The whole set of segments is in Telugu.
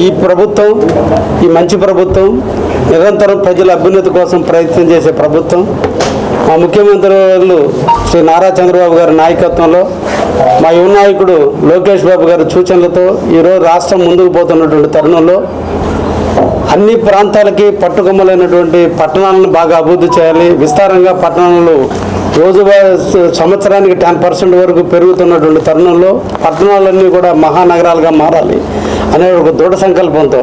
ఈ ప్రభుత్వం ఈ మంచి ప్రభుత్వం నిరంతరం ప్రజల అభ్యున్నతి కోసం ప్రయత్నం చేసే ప్రభుత్వం మా ముఖ్యమంత్రి వాళ్ళు శ్రీ నారా చంద్రబాబు గారి నాయకత్వంలో మా యువ నాయకుడు లోకేష్ బాబు గారి సూచనలతో ఈరోజు రాష్ట్రం ముందుకు పోతున్నటువంటి తరుణంలో అన్ని ప్రాంతాలకి పట్టుకొమ్మలైనటువంటి పట్టణాలను బాగా అభివృద్ధి చేయాలి. విస్తారంగా పట్టణాలు రోజు సంవత్సరానికి టెన్ పర్సెంట్ వరకు పెరుగుతున్నటువంటి తరుణంలో పట్టణాలన్నీ కూడా మహానగరాలుగా మారాలి. అనే ఒక దృఢ సంకల్పంతో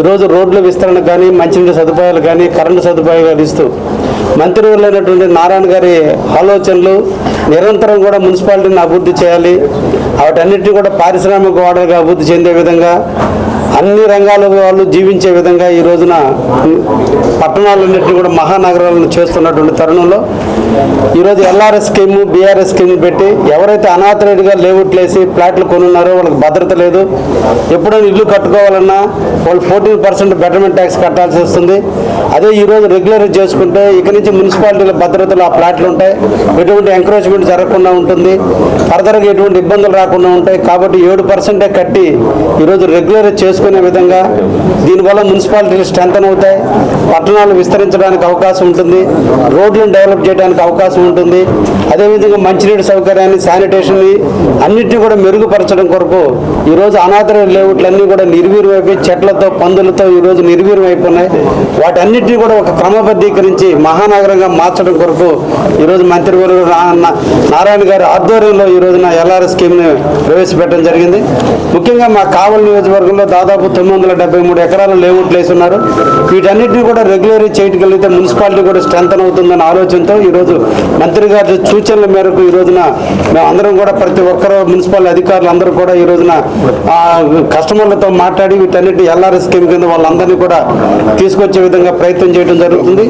ఈరోజు రోడ్ల విస్తరణ కానీ మంచినీటి సదుపాయాలు కానీ కరెంటు సదుపాయాలు ఇస్తూ మంత్రివర్యులైనటువంటి నారాయణ గారి ఆలోచనలు నిరంతరం కూడా మున్సిపాలిటీని అభివృద్ధి చేయాలి. వాటన్నిటిని కూడా పారిశ్రామిక వాడలుగా అభివృద్ధి చెందే విధంగా అన్ని రంగాల వాళ్ళు జీవించే విధంగా ఈ రోజున పట్టణాలన్నింటినీ కూడా మహానగరాలను చేస్తున్నటువంటి తరుణంలో ఈరోజు ఎల్ఆర్ఎస్ స్కీమ్ బీఆర్ఎస్ స్కీమ్ పెట్టి ఎవరైతే అనాథరేట్గా లేవుట్లేసి ప్లాట్లు కొనున్నారో వాళ్ళకి భద్రత లేదు. ఎప్పుడైనా ఇల్లు కట్టుకోవాలన్నా వాళ్ళు ఫోర్టీన్ పర్సెంట్ బెటర్మెంట్ ట్యాక్స్ కట్టాల్సి వస్తుంది. అదే ఈరోజు రెగ్యులర్ చేసుకుంటే ఇక నుంచి మున్సిపాలిటీల భద్రతలు ఆ ప్లాట్లు ఉంటాయి. ఎటువంటి ఎంకరేజ్మెంట్ జరగకుండా ఉంటుంది. ఫర్దర్గా ఎటువంటి ఇబ్బందులు రాకుండా ఉంటాయి. కాబట్టి ఏడు పర్సెంటే కట్టి ఈరోజు రెగ్యులర్ తీసుకునే విధంగా దీనివల్ల మున్సిపాలిటీలు స్ట్రెంథన్ అవుతాయి పట్టణాలు విస్తరించడానికి అవకాశం ఉంటుంది రోడ్లను డెవలప్ చేయడానికి అవకాశం ఉంటుంది. అదేవిధంగా మంచినీటి సౌకర్యాన్ని శానిటేషన్ని అన్నింటినీ కూడా మెరుగుపరచడం కొరకు ఈరోజు అనాథ లేఅవుట్లన్నీ కూడా నిర్వీర్యం అయిపోయి చెట్లతో పందులతో ఈరోజు నిర్వీర్యం అయిపోయినాయి. వాటన్నిటిని కూడా ఒక క్రమబద్ధీకరించి మహానగరంగా మార్చడం కొరకు ఈరోజు మంత్రివర్గ నారాయణ గారి ఆధ్వర్యంలో ఈ రోజున ఎల్ఆర్ఎస్ స్కీమ్ని ప్రవేశపెట్టడం జరిగింది. ముఖ్యంగా మా కావలి నియోజకవర్గంలో దాదాపు తొమ్మిది వందల డెబ్బై మూడు ఎకరాలు లేఅవుట్లు వేసి ఉన్నారు. వీటన్నిటిని కూడా రెగ్యులర్ చేయగలిగితే మున్సిపాలిటీ కూడా స్ట్రెంథన్ అవుతుందన్న ఆలోచనతో ఈరోజు మంత్రి గారి సూచనల మేరకు ఈ రోజున అందరం కూడా ప్రతి ఒక్కరు మున్సిపల్ అధికారులు అందరూ కూడా ఈ రోజున కస్టమర్లతో మాట్లాడి వీటన్నిటి ఎల్ఆర్ఎస్ స్కీమ్ కింద వాళ్ళందరినీ కూడా తీసుకొచ్చే విధంగా ప్రయత్నం చేయడం జరుగుతుంది.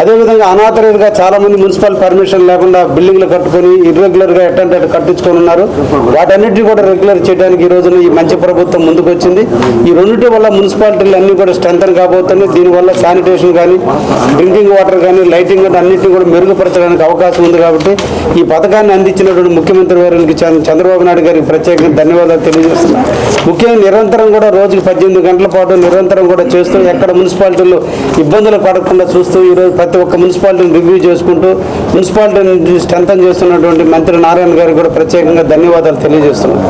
అదేవిధంగా అనాథరేట్గా చాలా మంది మున్సిపల్ పర్మిషన్ లేకుండా బిల్డింగ్లు కట్టుకొని ఇర్రెగ్యులర్గా ఎట్టంటే కట్టించుకొని ఉన్నారు. వాటన్నిటిని కూడా రెగ్యులర్ చేయడానికి ఈ రోజున ఈ మంచి ప్రభుత్వం ముందుకు వచ్చింది ఈ రెండింటి వల్ల మున్సిపాలిటీలు అన్ని కూడా స్ట్రెంథన్ కాబోతున్నాయి. దీనివల్ల శానిటేషన్ కానీ డ్రింకింగ్ వాటర్ కానీ లైటింగ్ కానీ అన్నింటినీ కూడా మెరుగుపరచడానికి అవకాశం ఉంది కాబట్టి ఈ పథకాన్ని అందించినటువంటి ముఖ్యమంత్రి వారికి చంద్ర- చంద్రబాబు నాయుడు గారికి ప్రత్యేకంగా ధన్యవాదాలు తెలియజేస్తున్నాను ముఖ్యంగా నిరంతరం కూడా రోజుకి పద్దెనిమిది గంటల పాటు నిరంతరం కూడా చేస్తూ ఎక్కడ మున్సిపాలిటీలు ఇబ్బందులు పడకుండా చూస్తూ ఈరోజు ప్రతి ఒక్క మున్సిపాలిటీని రివ్యూ చేసుకుంటూ మున్సిపాలిటీని స్ట్రెంథన్ చేస్తున్నటువంటి మంత్రి నారాయణ గారికి కూడా ప్రత్యేకంగా ధన్యవాదాలు తెలియజేస్తున్నాను